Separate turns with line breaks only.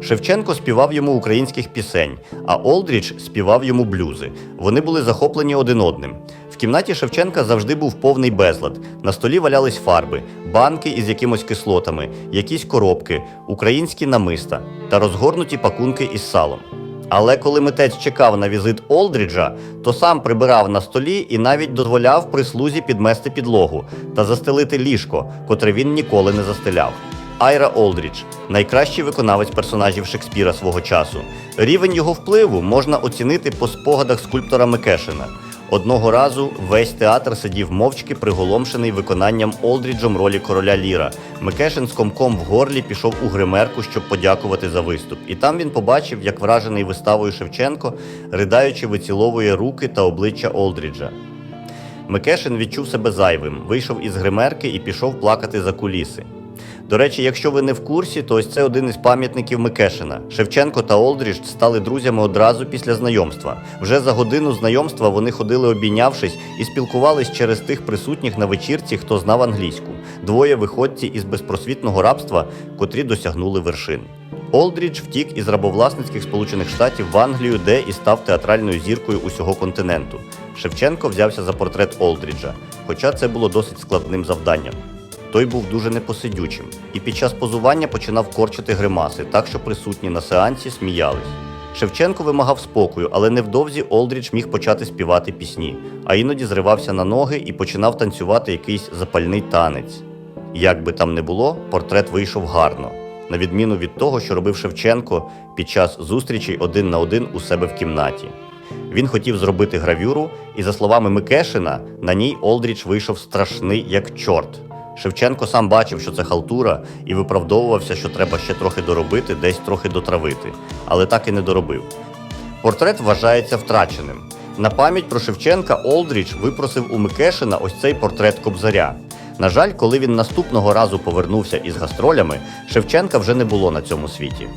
Шевченко співав йому українських пісень, а Олдріч співав йому блюзи. Вони були захоплені один одним. В кімнаті Шевченка завжди був повний безлад. На столі валялись фарби, банки із якимось кислотами, якісь коробки, українські намиста та розгорнуті пакунки із салом. Але коли митець чекав на візит Олдріджа, то сам прибирав на столі і навіть дозволяв прислузі підмести підлогу та застелити ліжко, котре він ніколи не застеляв. Айра Олдрідж найкращий виконавець персонажів Шекспіра свого часу. Рівень його впливу можна оцінити по спогадах скульптора Микешина. Одного разу весь театр сидів мовчки приголомшений виконанням Олдріджем ролі короля Ліра. Микешин з комком в горлі пішов у гримерку, щоб подякувати за виступ. І там він побачив, як вражений виставою Шевченко, ридаючи виціловує руки та обличчя Олдріджа. Микешин відчув себе зайвим, вийшов із гримерки і пішов плакати за куліси. До речі, якщо ви не в курсі, то ось це один із пам'ятників Микешина. Шевченко та Олдріч стали друзями одразу після знайомства. Вже за годину знайомства вони ходили обійнявшись і спілкувались через тих присутніх на вечірці, хто знав англійську. Двоє виходці із безпросвітного рабства, котрі досягнули вершин. Олдрідж втік із рабовласницьких Сполучених Штатів в Англію, де і став театральною зіркою усього континенту. Шевченко взявся за портрет Олдріджа, хоча це було досить складним завданням. Той був дуже непосидючим і під час позування починав корчити гримаси, так що присутні на сеансі сміялись. Шевченко вимагав спокою, але невдовзі Олдріч міг почати співати пісні, а іноді зривався на ноги і починав танцювати якийсь запальний танець. Як би там не було, портрет вийшов гарно, на відміну від того, що робив Шевченко під час зустрічей один на один у себе в кімнаті. Він хотів зробити гравюру, і, за словами Микешина, на ній Олдріч вийшов страшний як чорт. Шевченко сам бачив, що це халтура, і виправдовувався, що треба ще трохи доробити, десь трохи дотравити, але так і не доробив. Портрет вважається втраченим. На пам'ять про Шевченка Олдріч випросив у Микешина ось цей портрет Кобзаря. На жаль, коли він наступного разу повернувся із гастролями, Шевченка вже не було на цьому світі.